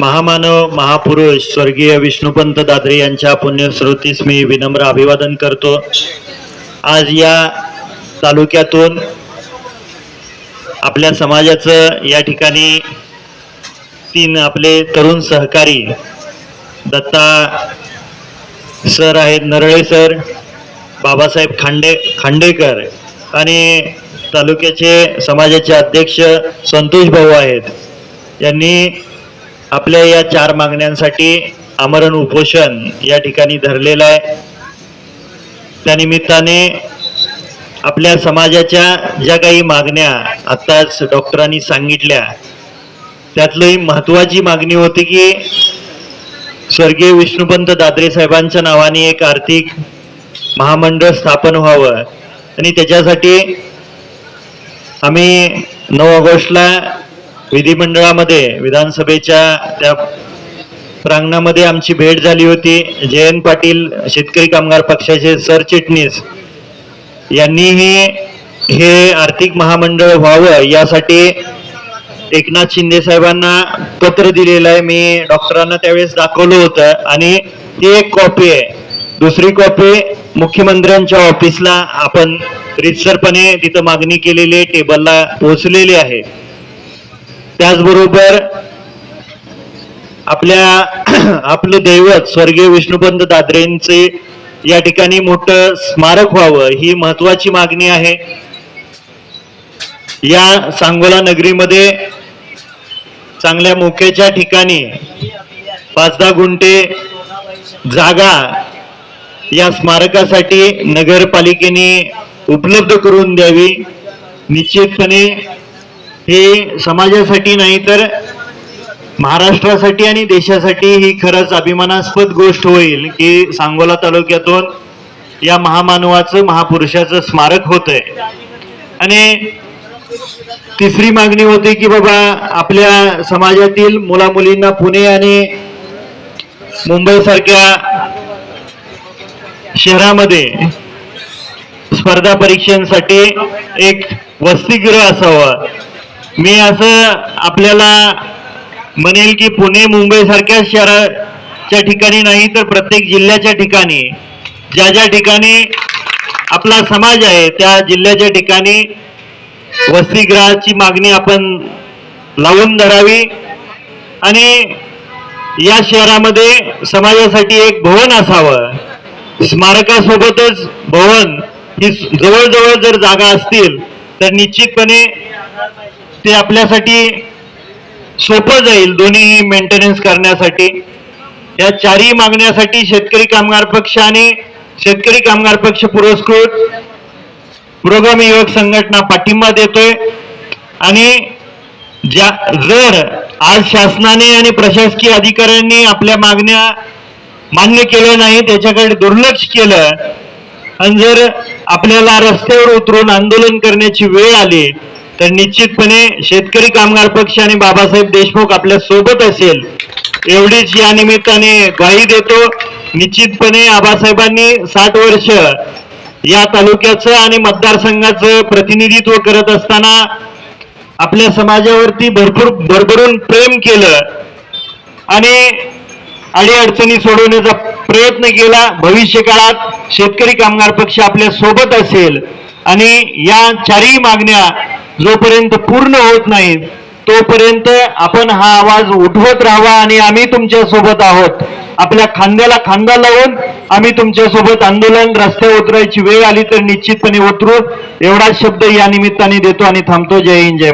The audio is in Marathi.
महामानव महापुरुष स्वर्गीय विष्णुपंत दादरे यांच्या पुण्यस्मृतीस मी विनम्र अभिवादन करतो. आज या तालुक्यातून आपल्या समाजाचं या ठिकाणी तीन आपले तरुण सहकारी दत्ता सर आहेत नरळे सर बाबासाहेब खांडे खांडेकर आणि तालुक्याचे समाजाचे अध्यक्ष संतोष भाऊ आहेत. यांनी आपल्या या चार मागण्यांसाठी आमरण उपोषण या ठिकाणी धरलेलं आहे. त्यानिमित्ताने आपल्या समाजाच्या ज्या काही मागण्या आत्ताच डॉक्टरांनी सांगितल्या त्यातली महत्वाची मागणी होती की स्वर्गीय विष्णुपंत दादरे साहेबांच्या नावाने एक आर्थिक महामंडळ स्थापन व्हावं. आणि त्याच्यासाठी आम्ही नऊ ऑगस्टला विधिमंडळामध्ये विधानसभेच्या त्या प्रांगणामध्ये आमची भेट झाली होती. जयंत पाटील शेतकरी कामगार पक्षाचे सरचिटणीस. यांनीही हे आर्थिक महामंडळ व्हावं यासाठी एकनाथ शिंदे साहेबांना पत्र दिलेलं आहे. मी डॉक्टरांना त्यावेळेस दाखवलं होतं. आणि ती एक कॉपी आहे. दुसरी कॉपी मुख्यमंत्र्यांच्या ऑफिसला आपण रितसरपणे तिथं मागणी केलेली आहे. टेबलला पोहोचलेली आहे. त्याचबरोबर आपल्या आपलं दैवत स्वर्गीय विष्णुपंत दादरेंचे या ठिकाणी मोठं स्मारक व्हावं ही महत्वाची मागणी आहे. या सांगोला नगरीमध्ये चांगल्या मोक्याच्या ठिकाणी पाच दहा गुंठे जागा या स्मारकासाठी नगरपालिकेने उपलब्ध करून द्यावी. निश्चितपणे हे समाजासाठी नाही तर महाराष्ट्रासाठी आणि देशासाठी ही खरंच अभिमानास्पद गोष्ट होईल की सांगोला तालुक्यातून या महामानवाचं महापुरुषाचं स्मारक होत आहे आणि तिसरी मागणी होती की बाबा आपल्या समाजातील मुला मुलींना पुणे आणि मुंबई सारख्या शहरामध्ये स्पर्धा परीक्षांसाठी एक वसतिगृह असावं. मी असं आपल्याला म्हणेल की पुणे मुंबईसारख्या शहराच्या ठिकाणी नाही तर प्रत्येक जिल्ह्याच्या ठिकाणी ज्या ज्या ठिकाणी आपला समाज आहे त्या जिल्ह्याच्या ठिकाणी वसतिगृहाची मागणी आपण लावून धरावी. आणि या शहरामध्ये समाजासाठी एक भवन असावं. स्मारकासोबतच भवन ही जवळजवळ जर जागा असतील तर निश्चितपणे ते आपल्यासाठी सोपं जाईल दोन्ही मेंटेनन्स करण्यासाठी. या चारही मागण्यासाठी शेतकरी कामगार पक्ष आणि शेतकरी कामगार पक्ष पुरस्कृत. पुरोगामी युवक संघटना पाठिंबा देतोय. आणि ज्या जर आज शासनाने आणि प्रशासकीय अधिकाऱ्यांनी आपल्या मागण्या मान्य केल्या नाही त्याच्याकडे दुर्लक्ष केलं आणि जर आपल्याला रस्त्यावर उतरून आंदोलन करण्याची वेळ आली तर निश्चितपणे शेतकरी कामगार पक्ष आणि बाबासाहेब देशमुख आपल्यासोबत असेल एवढीच या निमित्ताने ग्वाही देतो. निश्चितपणे आबासाहेबांनी साठ वर्ष या तालुक्याचं आणि मतदारसंघाचं प्रतिनिधित्व करत असताना आपल्या समाजावरती भरपूर भरभरून प्रेम केलं आणि अडीअडचणी सोडवण्याचा प्रयत्न केला. भविष्य काळात शेतकरी कामगार पक्ष आपल्यासोबत असेल. आणि या चारही मागण्या जोपर्यंत पूर्ण होत नाहीत तोपर्यंत आपण हा आवाज उठवत राहावा आणि आम्ही तुमच्यासोबत आहोत. आपल्या खांद्याला खांदा लावून आम्ही तुमच्यासोबत आंदोलन रस्त्यावर उतरायची वेळ आली तर निश्चितपणे उतरू. एवढाच शब्द या निमित्ताने देतो आणि थांबतो. जय हिंद जय